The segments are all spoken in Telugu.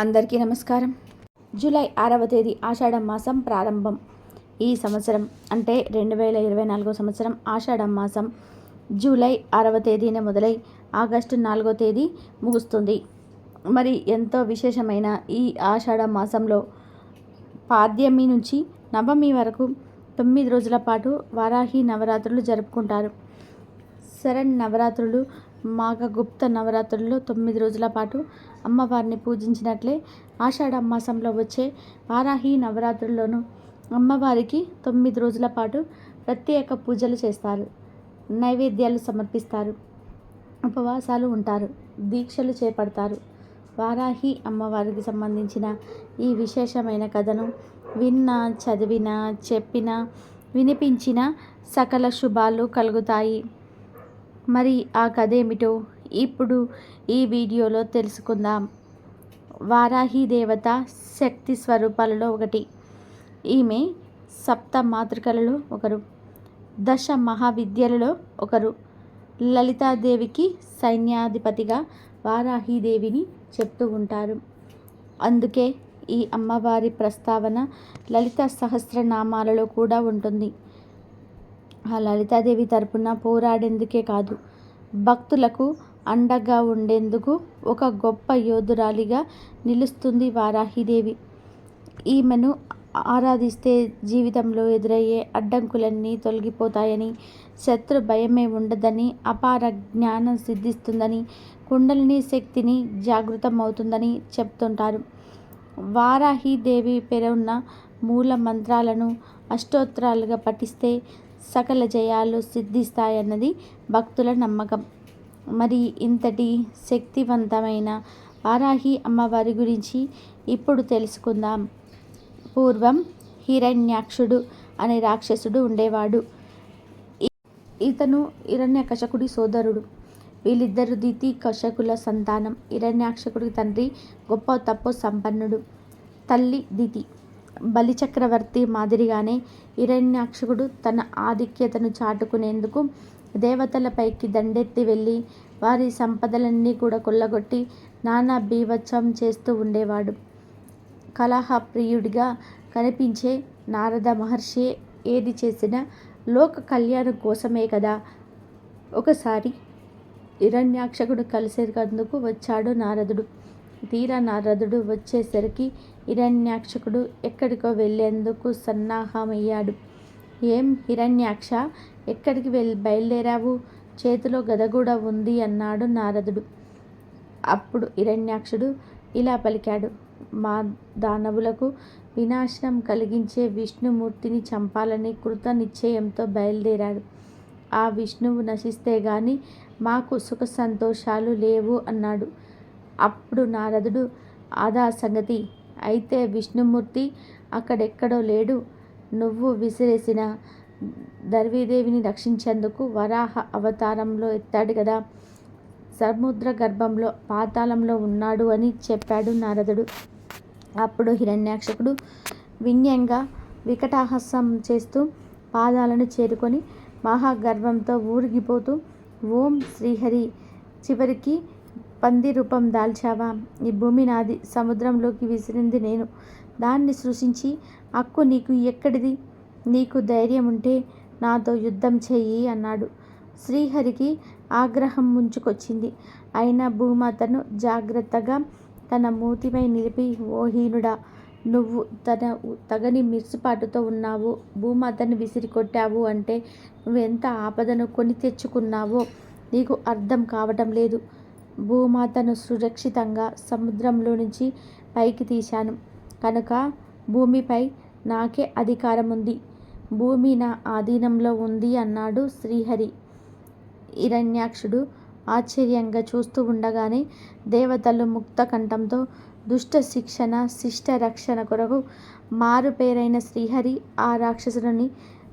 అందరికీ నమస్కారం. జూలై ఆరవ తేదీ ఆషాఢ మాసం ప్రారంభం. ఈ సంవత్సరం అంటే రెండు వేల ఇరవై నాలుగో సంవత్సరం ఆషాఢ మాసం. జూలై ఆరవ తేదీన మొదలై ఆగస్టు నాలుగో తేదీ ముగుస్తుంది. మరి ఎంతో విశేషమైన ఈ ఆషాఢ మాసంలో పాద్యమి నుంచి నవమి వరకు తొమ్మిది రోజుల పాటు వారాహి నవరాత్రులు జరుపుకుంటారు. శరణ్ నవరాత్రులు మాఘగుప్త నవరాత్రుల్లో తొమ్మిది రోజుల పాటు అమ్మవారిని పూజించినట్లే ఆషాఢ మాసంలో వచ్చే వారాహి నవరాత్రుల్లోనూ అమ్మవారికి తొమ్మిది రోజుల పాటు ప్రత్యేక పూజలు చేస్తారు. నైవేద్యాలు సమర్పిస్తారు. ఉపవాసాలు ఉంటారు. దీక్షలు చేపడతారు. వారాహి అమ్మవారికి సంబంధించిన ఈ విశేషమైన కథను విన్న చదివిన చెప్పిన వినిపించిన సకల శుభాలు కలుగుతాయి. మరి ఆ కథ ఏమిటో ఇప్పుడు ఈ వీడియోలో తెలుసుకుందాం. వారాహి దేవత శక్తి స్వరూపాలలో ఒకటి. ఈమె సప్త మాతృకలలో ఒకరు. దశ మహావిద్యలలో ఒకరు. లలితాదేవికి సైన్యాధిపతిగా వారాహీదేవిని చెప్తూ ఉంటారు. అందుకే ఈ అమ్మవారి ప్రస్తావన లలిత సహస్రనామాలలో కూడా ఉంటుంది. ఆ లలితాదేవి తరపున పోరాడేందుకే కాదు భక్తులకు అండగా ఉండేందుకు ఒక గొప్ప యోధురాలిగా నిలుస్తుంది వారాహిదేవి. ఈమెను ఆరాధిస్తే జీవితంలో ఎదురయ్యే అడ్డంకులన్నీ తొలగిపోతాయని శత్రు భయమే ఉండదని అపార జ్ఞానం సిద్ధిస్తుందని కుండలిని శక్తిని జాగృతమవుతుందని చెప్తుంటారు. వారాహిదేవి పేరున్న మూల మంత్రాలను అష్టోత్తరాలుగా పఠిస్తే సకల జయాలు సిద్ధిస్తాయన్నది భక్తుల నమ్మకం. మరి ఇంతటి శక్తివంతమైన వారాహి అమ్మవారి గురించి ఇప్పుడు తెలుసుకుందాం. పూర్వం హిరణ్యాక్షుడు అనే రాక్షసుడు ఉండేవాడు. ఇతను హిరణ్యకశకుడి సోదరుడు. వీళ్ళిద్దరు దితి కశకుల సంతానం. హిరణ్యాక్షకుడి తండ్రి గొప్ప తప్పు సంపన్నుడు. తల్లి దితి. బలిచక్రవర్తి మాదిరిగానే హిరణ్యాక్షకుడు తన ఆధిక్యతను చాటుకునేందుకు దేవతలపైకి దండెత్తి వెళ్ళి వారి సంపదలన్నీ కూడా కొల్లగొట్టి నానా బీభత్సం చేస్తూ ఉండేవాడు. కలహప్రియుడిగా కనిపించే నారద మహర్షి ఏది చేసినా లోక కళ్యాణం కోసమే కదా. ఒకసారి హిరణ్యాక్షకుడు కలిసేందుకు వచ్చాడు నారదుడు. తీరా నారదుడు వచ్చేసరికి హిరణ్యాక్షకుడు ఎక్కడికో వెళ్ళేందుకు సన్నాహమయ్యాడు. ఏం హిరణ్యాక్ష? ఎక్కడికి వెళ్ళి బయలుదేరావు? చేతిలో గద కూడా ఉంది అన్నాడు నారదుడు. అప్పుడు హిరణ్యాక్షుడు ఇలా పలికాడు. మా దానవులకు వినాశనం కలిగించే విష్ణుమూర్తిని చంపాలని కృత నిశ్చయంతో బయలుదేరాడు ఆ విష్ణువు నశిస్తే గాని మాకు సుఖ సంతోషాలు లేవు అన్నాడు. అప్పుడు నారదుడు ఆదా సంగతి. అయితే విష్ణుమూర్తి అక్కడెక్కడో లేడు. నువ్వు విసిరేసిన దర్వీదేవిని రక్షించేందుకు వరాహ అవతారంలో ఎత్తాడు కదా సముద్ర గర్భంలో పాతాళంలో ఉన్నాడు అని చెప్పాడు నారదుడు. అప్పుడు హిరణ్యాక్షకుడు విన్యంగా వికటాహసం చేస్తూ పాదాలను చేరుకొని మహాగర్వంతో ఊరిగిపోతూ ఓం శ్రీహరి చివరికి పంది రూపం దాల్చావా? ఈ భూమి నాది సముద్రంలోకి విసిరింది నేను. దాన్ని సృష్టించి అక్కు నీకు ఎక్కడిది? నీకు ధైర్యం ఉంటే నాతో యుద్ధం చెయ్యి అన్నాడు. శ్రీహరికి ఆగ్రహం ముంచుకొచ్చింది. అయినా భూమాతను జాగ్రత్తగా తన మూతిపై నిలిపి ఓహీనుడా నువ్వు తన తగని మిర్సుపాటుతో ఉన్నావు. భూమాతను విసిరి కొట్టావు అంటే నువ్వు ఎంత ఆపదను కొని తెచ్చుకున్నావో నీకు అర్థం కావటం లేదు. భూమాతను సురక్షితంగా సముద్రంలో నుంచి పైకి తీశాను. కనుక భూమిపై నాకే అధికారం ఉంది భూమి నా ఆధీనంలో ఉంది అన్నాడు శ్రీహరి. హిరణ్యాక్షుడు ఆశ్చర్యంగా చూస్తూ ఉండగానే దేవతలు ముక్త కంఠంతో దుష్ట శిక్షణ శిష్ట రక్షణ కొరకు మారుపేరైన శ్రీహరి ఆ రాక్షసుని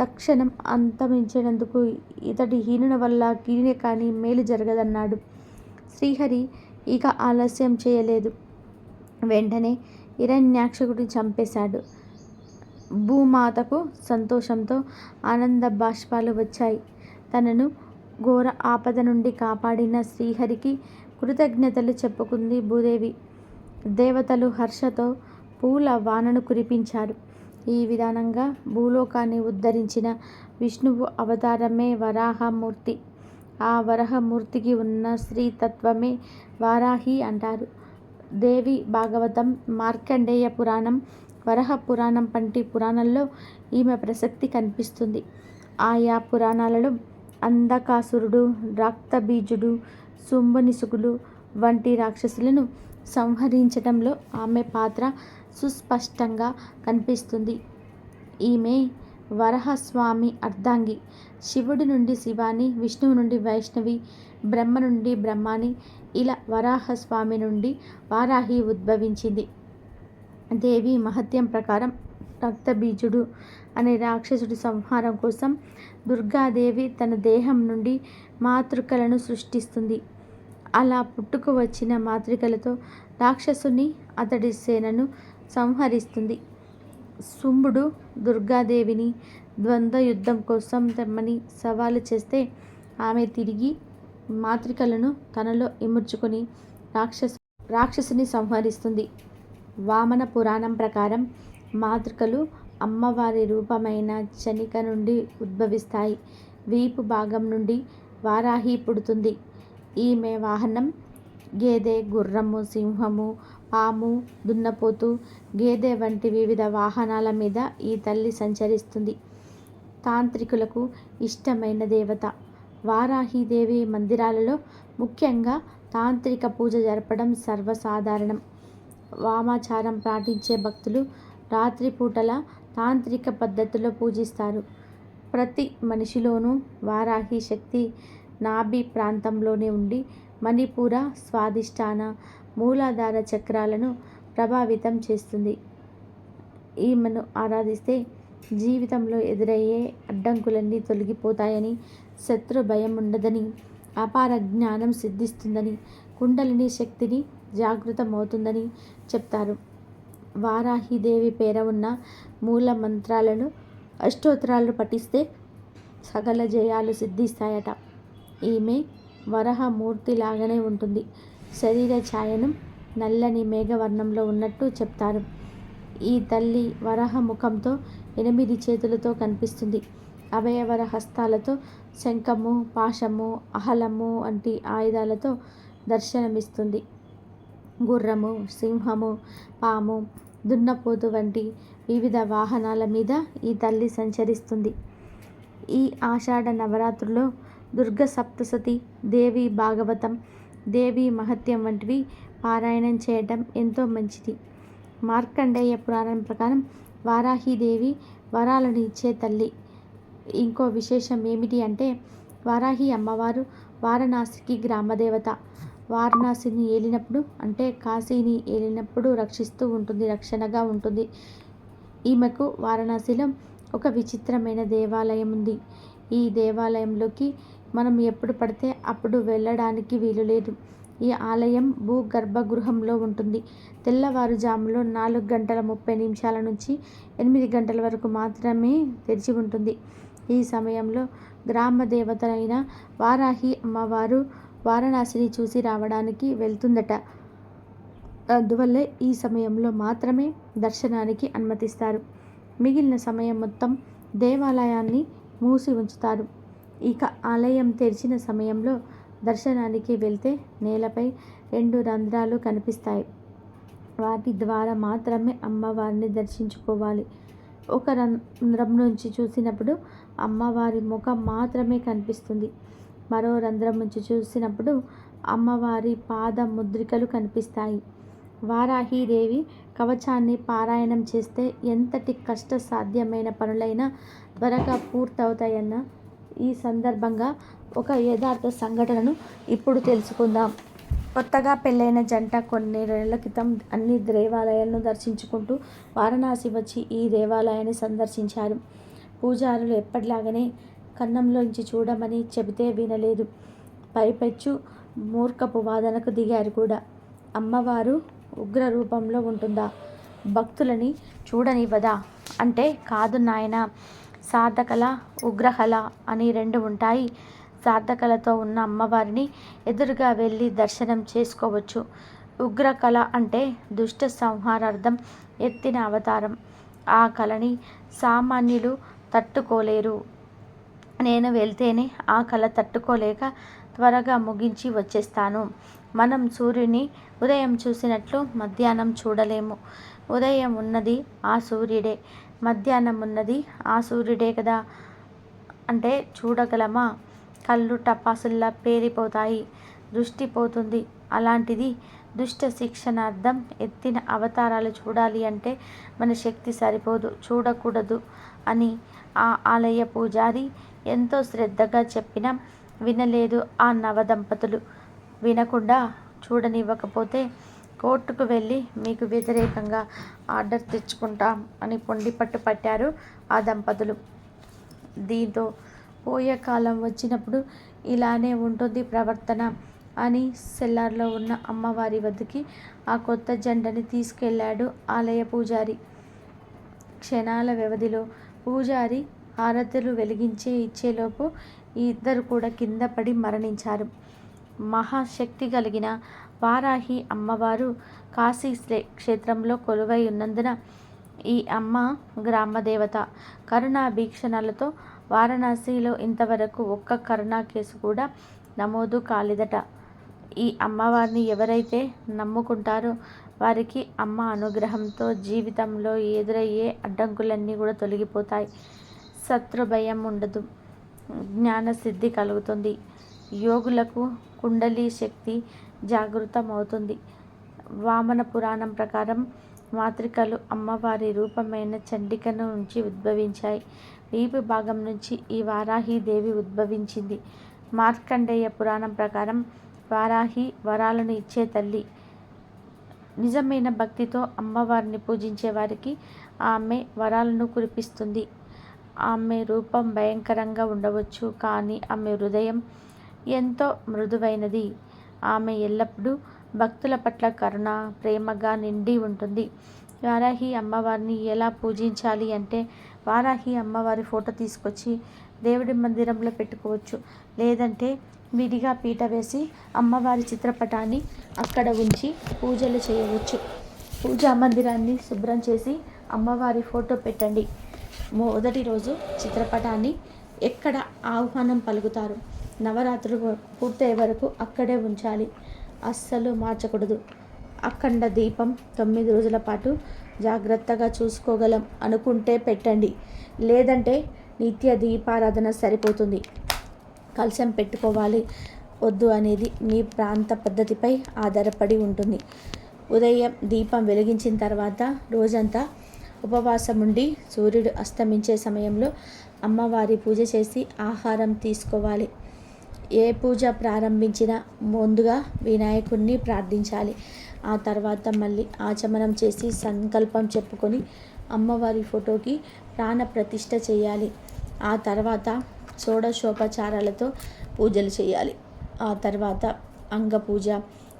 తక్షణం అంతమించేందుకు ఇతడి హీనుల వల్ల గిరిని కానీ మేలు జరగదన్నాడు. శ్రీహరి ఇక ఆలస్యం చేయలేదు. వెంటనే హిరణ్యాక్షకుడిని చంపేశాడు. భూమాతకు సంతోషంతో ఆనంద బాష్పాలు వచ్చాయి తనను ఘోర ఆపద నుండి కాపాడిన శ్రీహరికి కృతజ్ఞతలు చెప్పుకుంది భూదేవి దేవతలు హర్షతో పూల వానను కురిపించారు. ఈ విధానంగా భూలోకాన్ని ఉద్ధరించిన విష్ణువు అవతారమే వరాహమూర్తి. ఆ వరాహమూర్తికి ఉన్న స్త్రీతత్వమే వారాహి అంటారు. దేవి భాగవతం, మార్కండేయ పురాణం, వరహ పురాణం వంటి పురాణాల్లో ఈమె ప్రసక్తి కనిపిస్తుంది. ఆయా పురాణాలలో అంధకాసురుడు, రక్తబీజుడు, శుంభనిసుకులు వంటి రాక్షసులను సంహరించడంలో ఆమె పాత్ర సుస్పష్టంగా కనిపిస్తుంది. ఈమె వరహస్వామి అర్ధాంగి. శివుడి నుండి శివాని, విష్ణువు నుండి వైష్ణవి, బ్రహ్మ నుండి బ్రహ్మాని ఇలా వరాహస్వామి నుండి వారాహి ఉద్భవించింది. దేవి మహత్యం ప్రకారం రక్తబీజుడు అనే రాక్షసుడి సంహారం కోసం దుర్గాదేవి తన దేహం నుండి మాతృకలను సృష్టిస్తుంది. అలా పుట్టుకు వచ్చిన మాతృకలతో రాక్షసుని, అతడి సేనను సంహరిస్తుంది. శుంభుడు దుర్గాదేవిని ద్వంద్వ యుద్ధం కోసం తెమ్మని సవాలు చేస్తే ఆమె తిరిగి మాతృకలను తనలో ఇముడ్చుకుని రాక్షసుని సంహరిస్తుంది. వామన పురాణం ప్రకారం మాతృకలు అమ్మవారి రూపమైన చనిక నుండి ఉద్భవిస్తాయి. వీపు భాగం నుండి వారాహి పుడుతుంది. ఈమె వాహనం గేదె, గుర్రము, సింహము, పాము, దున్నపోతు, గేదె వంటి వివిధ వాహనాల మీద ఈ తల్లి సంచరిస్తుంది. తాంత్రికులకు ఇష్టమైన దేవత. వారాహిదేవి మందిరాలలో ముఖ్యంగా తాంత్రిక పూజ జరపడం సర్వసాధారణం. వామాచారం పాటించే భక్తులు రాత్రిపూటల తాంత్రిక పద్ధతిలో పూజిస్తారు. ప్రతి మనిషిలోనూ వారాహి శక్తి నాభి ప్రాంతంలోనే ఉండి మణిపూర, స్వాధిష్టాన మూలాధార చక్రాలను ప్రభావితం చేస్తుంది. ఈమెను ఆరాధిస్తే జీవితంలో ఎదురయ్యే అడ్డంకులన్నీ తొలగిపోతాయని, శత్రు భయం ఉండదని, అపార జ్ఞానం సిద్ధిస్తుందని, కుండలిని శక్తిని జాగృతమవుతుందని చెప్తారు. వారాహిదేవి పేర ఉన్న మూల మంత్రాలను, అష్టోత్తరాలు పఠిస్తే సకల జయాలు సిద్ధిస్తాయట. ఈమె వరాహ మూర్తిలాగానే ఉంటుంది. శరీర ఛాయను నల్లని మేఘవర్ణంలో ఉన్నట్టు చెప్తారు. ఈ తల్లి వరహ ముఖంతో, ఎనిమిది చేతులతో కనిపిస్తుంది. అవయవర హస్తాలతో శంఖము, పాశము, అహలము వంటి ఆయుధాలతో దర్శనమిస్తుంది. గుర్రము, సింహము, పాము, దున్నపోతు వంటి వివిధ వాహనాల మీద ఈ తల్లి సంచరిస్తుంది. ఈ ఆషాఢ నవరాత్రుల్లో దుర్గాసప్తశతి, దేవి భాగవతం, దేవి మహత్యం వంటివి పారాయణం చేయటం ఎంతో మంచిది. మార్కండేయ పురాణం ప్రకారం వారాహీదేవి వరాలను ఇచ్చే తల్లి. ఇంకో విశేషం ఏమిటి అంటే వారాహి అమ్మవారు వారణాసికి గ్రామదేవత. వారణాసిని ఏలినప్పుడు అంటే కాశీని ఏలినప్పుడు రక్షిస్తూ ఉంటుంది రక్షణగా ఉంటుంది. ఈమెకు వారణాసిలో ఒక విచిత్రమైన దేవాలయం ఉంది. ఈ దేవాలయంలోకి మనం ఎప్పుడు పడితే అప్పుడు వెళ్ళడానికి వీలు లేదు ఈ ఆలయం భూగర్భ గృహంలో ఉంటుంది. తెల్లవారుజాములో నాలుగు గంటల ముప్పై నిమిషాల నుంచి ఎనిమిది గంటల వరకు మాత్రమే తెరిచి ఉంటుంది. ఈ సమయంలో గ్రామ దేవతలైన వారాహి అమ్మవారు వారణాసిని చూసి రావడానికి వెళ్తుందట అందువల్లే ఈ సమయంలో మాత్రమే దర్శనానికి అనుమతిస్తారు. మిగిలిన సమయం మొత్తం దేవాలయాన్ని మూసి ఉంచుతారు. ఇక ఆలయం తెరిచిన సమయంలో దర్శనానికి వెళితే నేలపై రెండు రంధ్రాలు కనిపిస్తాయి. వాటి ద్వారా మాత్రమే అమ్మవారిని దర్శించుకోవాలి. ఒక రంధ్రం నుంచి చూసినప్పుడు అమ్మవారి ముఖం మాత్రమే కనిపిస్తుంది. మరో రంధ్రం నుంచి చూసినప్పుడు అమ్మవారి పాద ముద్రికలు కనిపిస్తాయి. వారాహీదేవి కవచాన్ని పారాయణం చేస్తే ఎంతటి కష్ట సాధ్యమైన పనులైనా త్వరగా పూర్తవుతాయన్న ఈ సందర్భంగా ఒక యథార్థ సంఘటనను ఇప్పుడు తెలుసుకుందాం. కొత్తగా పెళ్ళైన జంట కొన్ని నెలల క్రితం అన్ని దేవాలయాలను దర్శించుకుంటూ వారణాసి వచ్చి ఈ దేవాలయాన్ని సందర్శించారు. పూజారులు ఎప్పటిలాగనే కన్నంలోంచి చూడమని చెబితే వినలేదు. పైపెచ్చు మూర్ఖపు వాదనకు దిగారు కూడా. అమ్మవారు ఉగ్ర రూపంలో ఉంటుందా? భక్తులని చూడనివ్వదా? అంటే కాదు నాయనా! సాధకల, ఉగ్రహల అని రెండు ఉంటాయి. సాధకలతో ఉన్న అమ్మవారిని ఎదురుగా వెళ్ళి దర్శనం చేసుకోవచ్చు. ఉగ్రకళ అంటే దుష్ట సంహారార్థం ఎత్తిన అవతారం ఆ కళని సామాన్యులు తట్టుకోలేరు నేను వెళ్తేనే ఆ కళ తట్టుకోలేక త్వరగా ముగించి వచ్చేస్తాను. మనం సూర్యుని ఉదయం చూసినట్లు మధ్యాహ్నం చూడలేము. ఉదయం ఉన్నది ఆ సూర్యుడే. మధ్యాహ్నం ఉన్నది ఆ సూర్యుడే కదా. అంటే చూడగలమా? కళ్ళు టపాసుల్లా పేరిపోతాయి. దృష్టి పోతుంది. అలాంటిది దుష్ట శిక్షణార్థం ఎత్తిన అవతారాలు చూడాలి అంటే మన శక్తి సరిపోదు. చూడకూడదు అని ఆ ఆలయ పూజారి ఎంతో శ్రద్ధగా చెప్పినా వినలేదు ఆ నవదంపతులు. వినకుండా చూడనివ్వకపోతే కోర్టుకు వెళ్ళి మీకు వ్యతిరేకంగా ఆర్డర్ తెచ్చుకుంటాం అని పొండి పట్టు పట్టారు ఆ దంపతులు. దీంతో పోయే కాలం వచ్చినప్పుడు ఇలానే ఉంటుంది ప్రవర్తన అని సెల్లార్లో ఉన్న అమ్మవారి వద్దకి ఆ కొత్త జెండని తీసుకెళ్ళాడు ఆలయ పూజారి. క్షణాల వ్యవధిలో పూజారి హారతులు వెలిగించి ఇచ్చేలోపు ఈ ఇద్దరు కూడా కింద పడి మరణించారు. మహాశక్తి కలిగిన వారాహి అమ్మవారు కాశీ క్షేత్రంలో కొలువై ఉన్నందున ఈ అమ్మ గ్రామదేవత కరుణా భీక్షణలతో వారణాసిలో ఇంతవరకు ఒక్క కరుణా కేసు కూడా నమోదు కాలేదట. ఈ అమ్మవారిని ఎవరైతే నమ్ముకుంటారో వారికి అమ్మ అనుగ్రహంతో జీవితంలో ఎదురయ్యే అడ్డంకులన్నీ కూడా తొలగిపోతాయి. శత్రు భయం ఉండదు. జ్ఞానసిద్ధి కలుగుతుంది. యోగులకు కుండలి శక్తి జాగృతమవుతుంది. వామన పురాణం ప్రకారం మాతృకలు అమ్మవారి రూపమైన చండికను నుంచి ఉద్భవించాయి. వీపు భాగం నుంచి ఈ వారాహీదేవి ఉద్భవించింది. మార్కండేయ పురాణం ప్రకారం వారాహి వరాలను ఇచ్చే తల్లి. నిజమైన భక్తితో అమ్మవారిని పూజించే వారికి ఆమె వరాలను కురిపిస్తుంది. ఆమె రూపం భయంకరంగా ఉండవచ్చు కానీ ఆమె హృదయం ఎంతో మృదువైనది. ఆమె ఎల్లప్పుడూ భక్తుల పట్ల కరుణ ప్రేమగా నిండి ఉంటుంది. వారాహి అమ్మవారిని ఎలా పూజించాలి అంటే వారాహి అమ్మవారి ఫోటో తీసుకొచ్చి దేవుడి మందిరంలో పెట్టుకోవచ్చు. లేదంటే విడిగా పీట వేసి అమ్మవారి చిత్రపటాన్ని అక్కడ ఉంచి పూజలు చేయవచ్చు. పూజా మందిరాన్ని శుభ్రం చేసి అమ్మవారి ఫోటో పెట్టండి. మొదటి రోజు చిత్రపటాన్ని ఎక్కడ ఆహ్వానం పలుకుతారు? నవరాత్రులు పూర్తయ్యే వరకు అక్కడే ఉంచాలి. అస్సలు మార్చకూడదు. అఖండ దీపం తొమ్మిది రోజుల పాటు జాగ్రత్తగా చూసుకోగలం అనుకుంటే పెట్టండి. లేదంటే నిత్య దీపారాధన సరిపోతుంది. కలశం పెట్టుకోవాలి. వద్దు అనేది మీ ప్రాంత పద్ధతిపై ఆధారపడి ఉంటుంది. ఉదయం దీపం వెలిగించిన తర్వాత రోజంతా ఉపవాసం ఉండి సూర్యుడు అస్తమించే సమయంలో అమ్మవారి పూజ చేసి ఆహారం తీసుకోవాలి. ఏ పూజ ప్రారంభించినా ముందుగా వినాయకుడిని ప్రార్థించాలి. ఆ తర్వాత మళ్ళీ ఆచమనం చేసి సంకల్పం చెప్పుకొని అమ్మవారి ఫోటోకి ప్రాణ ప్రతిష్ట చేయాలి. ఆ తర్వాత షోడశోపచారాలతో పూజలు చేయాలి. ఆ తర్వాత అంగపూజ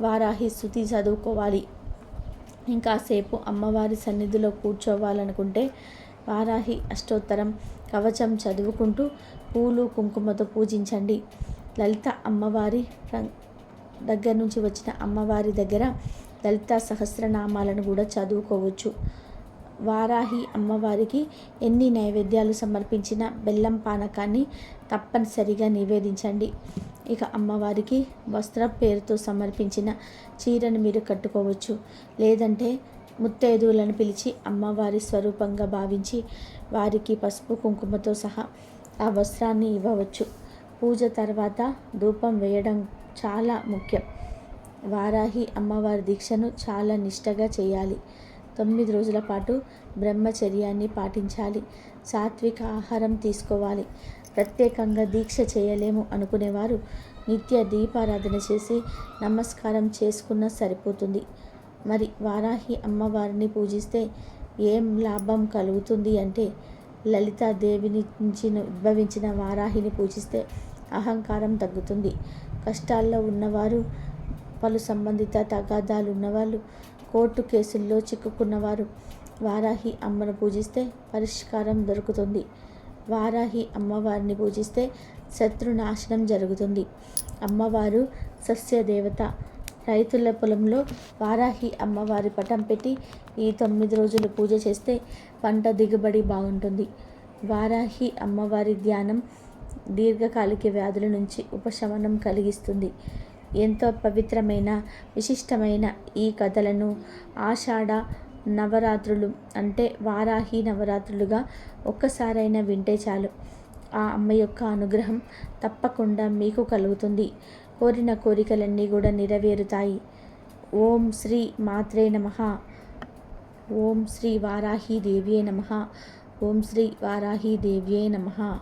వారాహి స్థుతి చదువుకోవాలి. ఇంకాసేపు అమ్మవారి సన్నిధిలో కూర్చోవాలనుకుంటే వారాహి అష్టోత్తరం కవచం చదువుకుంటూ పూలు కుంకుమతో పూజించండి. లలిత అమ్మవారి దగ్గర నుంచి వచ్చిన అమ్మవారి దగ్గర లలిత సహస్రనామాలను కూడా చదువుకోవచ్చు. వారాహి అమ్మవారికి ఎన్ని నైవేద్యాలు సమర్పించిన బెల్లం పానకాన్ని తప్పనిసరిగా నివేదించండి. ఇక అమ్మవారికి వస్త్ర పేరుతో సమర్పించిన చీరను మీరు కట్టుకోవచ్చు. లేదంటే ముత్తైదువులను పిలిచి అమ్మవారి స్వరూపంగా భావించి వారికి పసుపు కుంకుమతో సహా ఆ వస్త్రాన్ని ఇవ్వవచ్చు. పూజ తర్వాత ధూపం వేయడం చాలా ముఖ్యం. వారాహి అమ్మవారి దీక్షను చాలా నిష్టగా చేయాలి. తొమ్మిది రోజుల పాటు బ్రహ్మచర్యాన్ని పాటించాలి. సాత్విక ఆహారం తీసుకోవాలి. ప్రత్యేకంగా దీక్ష చేయలేము అనుకునేవారు. నిత్య దీపారాధన చేసి నమస్కారం చేసుకున్న సరిపోతుంది. మరి వారాహి అమ్మవారిని పూజిస్తే ఏం లాభం కలుగుతుంది అంటే లలితాదేవిని ఉద్భవించిన వారాహిని పూజిస్తే అహంకారం తగ్గుతుంది. కష్టాల్లో ఉన్నవారు పలు సంబంధిత తగాదాలు ఉన్నవాళ్ళు కోర్టు కేసుల్లో చిక్కుకున్నవారు వారాహి అమ్మను పూజిస్తే పరిష్కారం దొరుకుతుంది. వారాహి అమ్మవారిని పూజిస్తే శత్రునాశనం జరుగుతుంది. అమ్మవారు సస్యదేవత. రైతుల పొలంలో వారాహి అమ్మవారి పటం పెట్టి ఈ తొమ్మిది రోజులు పూజ చేస్తే పంట దిగుబడి బాగుంటుంది. వారాహి అమ్మవారి ధ్యానం దీర్ఘకాలిక వ్యాధుల నుంచి ఉపశమనం కలిగిస్తుంది. ఎంతో పవిత్రమైన విశిష్టమైన ఈ కథలను ఆషాఢ నవరాత్రులు అంటే వారాహి నవరాత్రులుగా ఒక్కసారైనా వింటే చాలు. ఆ అమ్మ యొక్క అనుగ్రహం తప్పకుండా మీకు కలుగుతుంది. కోరిన కోరికలన్నీ కూడా నెరవేరుతాయి. ఓం శ్రీ మాత్రే నమ. ఓం శ్రీ వారాహి దేవ్యే నమ. ఓం శ్రీ వారాహి దేవ్యే నమ.